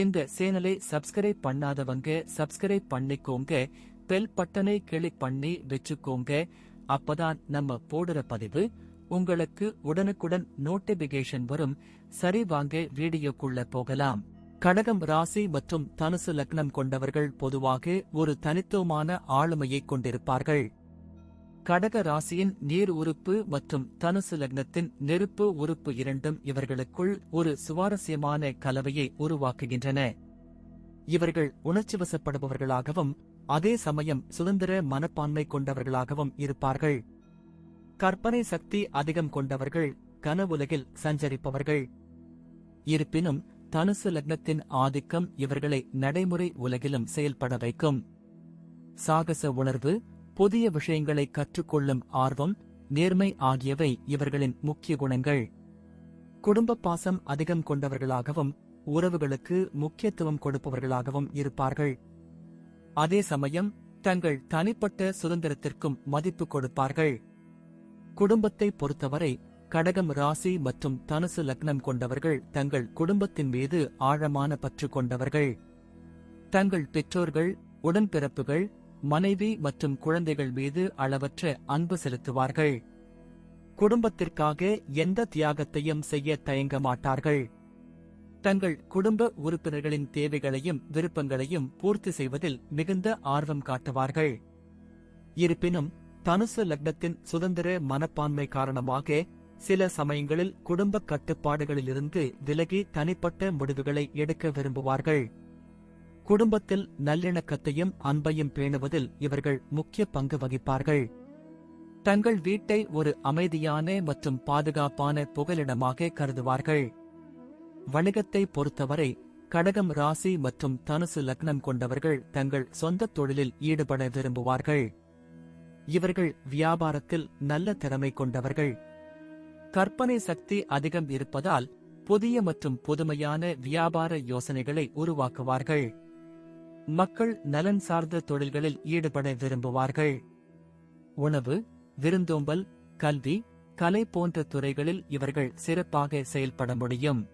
இந்த சேனலை சப்ஸ்கிரைப் பண்ணாதவங்க சப்ஸ்கிரைப் பண்ணிக்கோங்க. பெல் பட்டனை கிளிக் பண்ணி வச்சுக்கோங்க. அப்பதான் நம்ம போடுற பதிவு உங்களுக்கு உடனுக்குடன் நோட்டிபிகேஷன் வரும். சரி வாங்க வீடியோக்குள்ள போகலாம். கடகம் ராசி மற்றும் தனுசு லக்னம் கொண்டவர்கள் பொதுவாக ஒரு தனித்துவமான ஆளுமையை கொண்டிருப்பார்கள். கடக ராசியின் நீர் உறுப்பு மற்றும் தனுசு லக்னத்தின் நெருப்பு உறுப்பு இரண்டும் இவர்களுக்குள் ஒரு சுவாரஸ்யமான கலவையை உருவாக்குகின்றன. இவர்கள் உணர்ச்சிவசப்படுபவர்களாகவும் அதே சமயம் சுதந்திர மனப்பான்மை கொண்டவர்களாகவும் இருப்பார்கள். கற்பனை சக்தி அதிகம் கொண்டவர்கள் கனவுலகில் சஞ்சரிப்பவர்கள். இருப்பினும் தனுசு லக்னத்தின் ஆதிக்கம் இவர்களை நடைமுறை உலகிலும் செயல்பட வைக்கும். சாகச உணர்வு புதிய விஷயங்களை கற்றுக்கொள்ளும் ஆர்வம் நேர்மை ஆகியவை இவர்களின் முக்கிய குணங்கள். குடும்ப பாசம் அதிகம் கொண்டவர்களாகவும் உறவுகளுக்கு முக்கியத்துவம் கொடுப்பவர்களாகவும் இருப்பார்கள். அதே சமயம் தங்கள் தனிப்பட்ட சுதந்திரத்திற்கும் மதிப்பு கொடுப்பார்கள். குடும்பத்தை பொறுத்தவரை கடகம் ராசி மற்றும் தனுசு லக்னம் கொண்டவர்கள் தங்கள் குடும்பத்தின் மீது ஆழமான பற்று கொண்டவர்கள். தங்கள் பெற்றோர்கள் உடன்பிறப்புகள் மனைவி மற்றும் குழந்தைகள் மீது அளவற்ற அன்பு செலுத்துவார்கள். குடும்பத்திற்காக எந்த தியாகத்தையும் செய்ய தயங்க மாட்டார்கள். தங்கள் குடும்ப உறுப்பினர்களின் தேவைகளையும் விருப்பங்களையும் பூர்த்தி செய்வதில் மிகுந்த ஆர்வம் காட்டுவார்கள். இருப்பினும் தனுசு லக்னத்தின் சுதந்திர மனப்பான்மை காரணமாக சில சமயங்களில் குடும்ப கட்டுப்பாடுகளிலிருந்து விலகி தனிப்பட்ட முடிவுகளை எடுக்க விரும்புவார்கள். குடும்பத்தில் நல்லிணக்கத்தையும் அன்பையும் பேணுவதில் இவர்கள் முக்கிய பங்கு வகிப்பார்கள். தங்கள் வீட்டை ஒரு அமைதியான மற்றும் பாதுகாப்பான புகலிடமாக கருதுவார்கள். வணிகத்தை பொறுத்தவரை கடகம் ராசி மற்றும் தனுசு லக்னம் கொண்டவர்கள் தங்கள் சொந்த தொழிலில் ஈடுபட விரும்புவார்கள். இவர்கள் வியாபாரத்தில் நல்ல திறமை கொண்டவர்கள். கற்பனை சக்தி அதிகம் இருப்பதால் புதிய மற்றும் புதுமையான வியாபார யோசனைகளை உருவாக்குவார்கள். மக்கள் நலன் சார்ந்த தொழில்களில் ஈடுபட விரும்புவார்கள். உணவு விருந்தோம்பல் கல்வி கலை போன்ற துறைகளில் இவர்கள் சிறப்பாக செயல்பட முடியும்.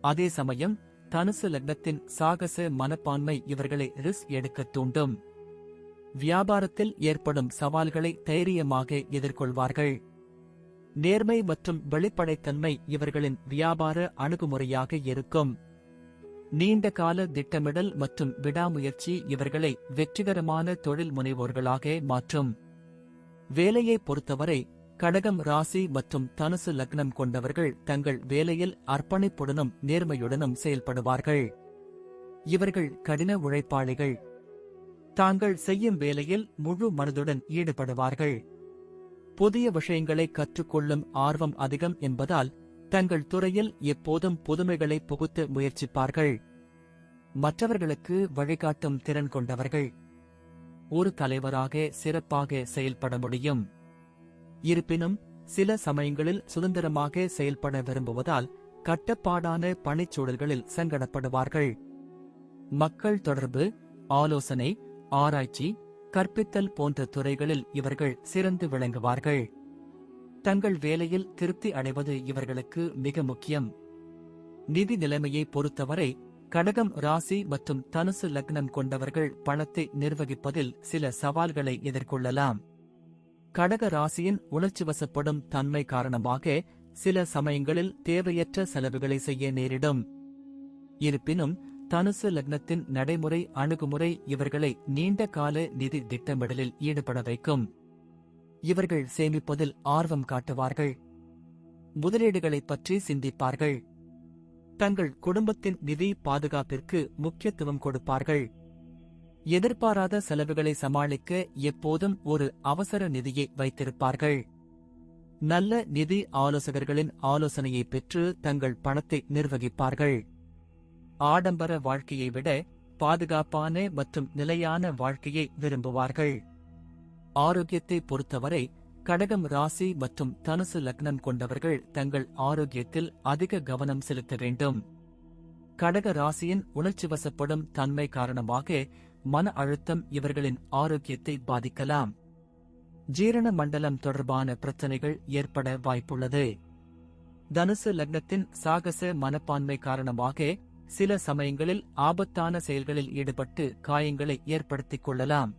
அதே சமயம் தனுசு லக்னத்தின் சாகச மனப்பான்மை இவர்களை ரிஸ்க் எடுக்க தூண்டும். வியாபாரத்தில் ஏற்படும் சவால்களை தைரியமாக எதிர்கொள்வார்கள். நேர்மை மற்றும் வெளிப்படைத்தன்மை இவர்களின் வியாபார அணுகுமுறையாக இருக்கும். நீண்ட கால திட்டமிடல் மற்றும் விடாமுயற்சி இவர்களை வெற்றிகரமான தொழில் முனைவோர்களாக மாற்றும். வேலையை பொறுத்தவரை கடகம் ராசி மற்றும் தனுசு லக்னம் கொண்டவர்கள் தங்கள் வேலையில் அர்ப்பணிப்புடனும் நேர்மையுடனும் செயல்படுவார்கள். இவர்கள் கடின உழைப்பாளிகள். தாங்கள் செய்யும் வேலையில் முழு மனதுடன் ஈடுபடுவார்கள். புதிய விஷயங்களை கற்றுக்கொள்ளும் ஆர்வம் அதிகம் என்பதால் தங்கள் துறையில் எப்போதும் புதுமைகளை புகுத்த முயற்சிப்பார்கள். மற்றவர்களுக்கு வழிகாட்டும் திறன் கொண்டவர்கள். ஒரு தலைவராக சிறப்பாக செயல்பட முடியும். இருப்பினும் சில சமயங்களில் சுதந்திரமாக செயல்பட விரும்புவதால் கட்டப்பாடான பணிச்சூழல்களில் சங்கடப்படுவார்கள். மக்கள் தொடர்பு ஆலோசனை ஆராய்ச்சி கற்பித்தல் போன்ற துறைகளில் இவர்கள் சிறந்து விளங்குவார்கள். தங்கள் வேலையில் திருப்தி அடைவது இவர்களுக்கு மிக முக்கியம். நிதி நிலைமையை பொறுத்தவரை கடகம் ராசி மற்றும் தனுசு லக்னம் கொண்டவர்கள் பணத்தை நிர்வகிப்பதில் சில சவால்களை எதிர்கொள்ளலாம். கடக ராசியின் உணர்ச்சிவசப்படும் தன்மை காரணமாக சில சமயங்களில் தேவையற்ற செலவுகளை செய்ய நேரிடும். இருப்பினும் தனுசு லக்னத்தின் நடைமுறை அணுகுமுறை இவர்களை நீண்ட கால நிதி திட்டமிடலில் ஈடுபட வைக்கும். இவர்கள் சேமிப்பதில் ஆர்வம் காட்டுவார்கள். முதலீடுகளைப் பற்றி சிந்திப்பார்கள். தங்கள் குடும்பத்தின் நிதி பாதுகாப்பிற்கு முக்கியத்துவம் கொடுப்பார்கள். எதிர்பாராத செலவுகளை சமாளிக்க எப்போதும் ஒரு அவசர நிதியை வைத்திருப்பார்கள். நல்ல நிதி ஆலோசகர்களின் ஆலோசனையை பெற்று தங்கள் பணத்தை நிர்வகிப்பார்கள். ஆடம்பர வாழ்க்கையை விட பாதுகாப்பான மற்றும் நிலையான வாழ்க்கையை விரும்புவார்கள். ஆரோக்கியத்தை பொறுத்தவரை கடகம் ராசி மற்றும் தனுசு லக்னம் கொண்டவர்கள் தங்கள் ஆரோக்கியத்தில் அதிக கவனம் செலுத்த வேண்டும். கடக ராசியின் உணர்ச்சிவசப்படும் தன்மை காரணமாக மன அழுத்தம் இவர்களின் ஆரோக்கியத்தை பாதிக்கலாம். ஜீரண மண்டலம் தொடர்பான பிரச்சனைகள் ஏற்பட வாய்ப்புள்ளது. தனுசு லக்னத்தின் சாகச மனப்பான்மை காரணமாக சில சமயங்களில் ஆபத்தான செயல்களில் ஈடுபட்டு காயங்களை ஏற்படுத்திக் கொள்ளலாம்.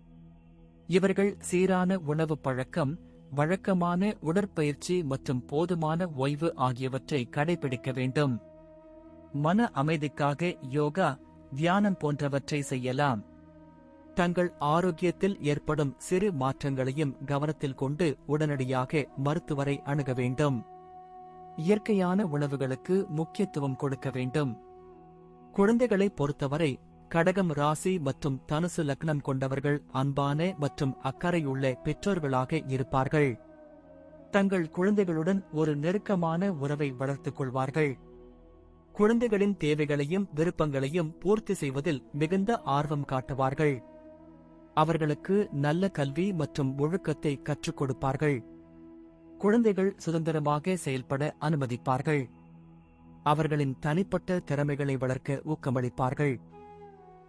இவர்கள் சீரான உணவு பழக்கம் வழக்கமான உடற்பயிற்சி மற்றும் போதுமான ஓய்வு ஆகியவற்றை கடைபிடிக்க வேண்டும். மன அமைதிக்காக யோகா தியானம் போன்றவற்றை செய்யலாம். தங்கள் ஆரோக்கியத்தில் ஏற்படும் சிறு மாற்றங்களையும் கவனத்தில் கொண்டு உடனடியாக மருத்துவரை அணுக வேண்டும். இயற்கையான உணவுகளுக்கு முக்கியத்துவம் கொடுக்க வேண்டும். குழந்தைகளை பொறுத்தவரை கடகம் ராசி மற்றும் தனுசு லக்னம் கொண்டவர்கள் அன்பான மற்றும் அக்கறையுள்ள பெற்றோர்களாக இருப்பார்கள். தங்கள் குழந்தைகளுடன் ஒரு நெருக்கமான உறவை வளர்த்துக் கொள்வார்கள். குழந்தைகளின் தேவைகளையும் விருப்பங்களையும் பூர்த்தி செய்வதில் மிகுந்த ஆர்வம் காட்டுவார்கள். அவர்களுக்கு நல்ல கல்வி மற்றும் ஒழுக்கத்தை கற்றுக் கொடுப்பார்கள். குழந்தைகள் சுதந்திரமாக செயல்பட அனுமதிப்பார்கள். அவர்களின் தனிப்பட்ட திறமைகளை வளர்க்க ஊக்கமளிப்பார்கள்.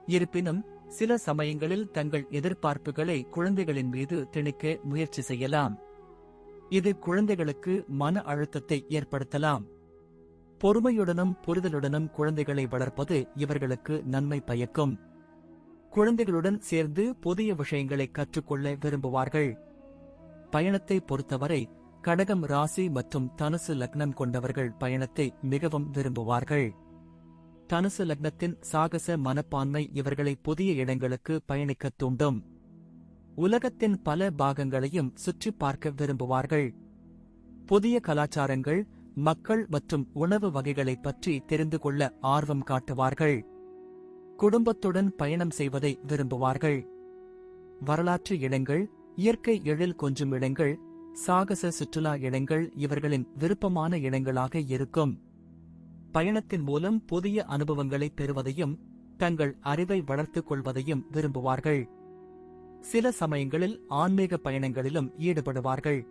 இருப்பினும் சில சமயங்களில் தங்கள் எதிர்பார்ப்புகளை குழந்தைகளின் மீது திணிக்க முயற்சி செய்யலாம். இது குழந்தைகளுக்கு மன அழுத்தத்தை ஏற்படுத்தலாம். பொறுமையுடனும் புரிதலுடனும் குழந்தைகளை வளர்ப்பது இவர்களுக்கு நன்மை பயக்கும். குழந்தைகளுடன் சேர்ந்து புதிய விஷயங்களை கற்றுக்கொள்ள விரும்புவார்கள். பயணத்தை பொறுத்தவரை கடகம் ராசி மற்றும் தனுசு லக்னம் கொண்டவர்கள் பயணத்தை மிகவும் விரும்புவார்கள். தனுசு லக்னத்தின் சாகச மனப்பான்மை இவர்களை புதிய இடங்களுக்கு பயணிக்கத் தூண்டும். உலகத்தின் பல பாகங்களையும் சுற்றி பார்க்க விரும்புவார்கள். புதிய கலாச்சாரங்கள் மக்கள் மற்றும் உணவு வகைகளைப் பற்றி தெரிந்து கொள்ள ஆர்வம் காட்டுவார்கள். குடும்பத்துடன் பயணம் செய்வதை விரும்புவார்கள். வரலாற்று இடங்கள் இயற்கை எழில் கொஞ்சும் இடங்கள் சாகச சுற்றுலா இடங்கள் இவர்களின் விருப்பமான இடங்களாக இருக்கும். பயணத்தின் மூலம் புதிய அனுபவங்களை பெறுவதையும் தங்கள் அறிவை வளர்த்துக் கொள்வதையும் விரும்புவார்கள். சில சமயங்களில் ஆன்மீக பயணங்களிலும் ஈடுபடுவார்கள்.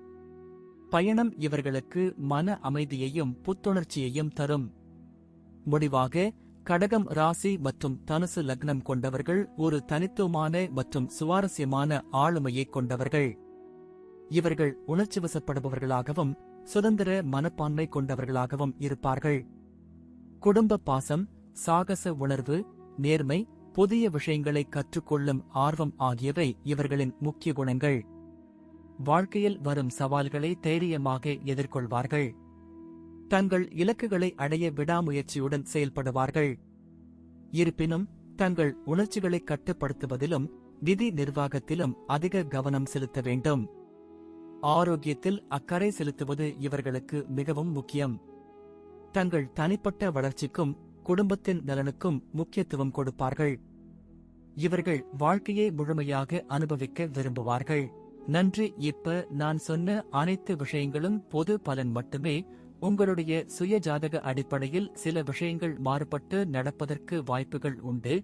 பயணம் இவர்களுக்கு மன அமைதியையும் புத்துணர்ச்சியையும் தரும். முடிவாக கடகம் ராசி மற்றும் தனுசு லக்னம் கொண்டவர்கள் ஒரு தனித்துவமான மற்றும் சுவாரஸ்யமான ஆளுமையை கொண்டவர்கள். இவர்கள் உணர்ச்சிவசப்படுபவர்களாகவும் சுதந்திர மனப்பான்மை கொண்டவர்களாகவும் இருப்பார்கள். குடும்ப பாசம் சாகச உணர்வு நேர்மை புதிய விஷயங்களை கற்றுக்கொள்ளும் ஆர்வம் ஆகியவை இவர்களின் முக்கிய குணங்கள். வாழ்க்கையில் வரும் சவால்களை தைரியமாக எதிர்கொள்வார்கள். தங்கள் இலக்குகளை அடைய விடாமுயற்சியுடன் செயல்படுவார்கள். இருப்பினும் தங்கள் உணர்ச்சிகளை கட்டுப்படுத்துவதிலும் நிதி நிர்வாகத்திலும் அதிக கவனம் செலுத்த வேண்டும். ஆரோக்கியத்தில் அக்கறை செலுத்துவது இவர்களுக்கு மிகவும் முக்கியம். தங்கள் தனிப்பட்ட வளர்ச்சிக்கும் குடும்பத்தின் நலனுக்கும் முக்கியத்துவம் கொடுப்பார்கள். இவர்கள் வாழ்க்கையை முழுமையாக அனுபவிக்க விரும்புவார்கள். நன்றி. இப்ப நான் சொன்ன அனைத்து விஷயங்களும் பொது பலன் மட்டுமே. உங்களுடைய சுய ஜாதக அடிப்படையில் சில விஷயங்கள் மாறுபட்டு நடப்பதற்கு வாய்ப்புகள் உண்டு.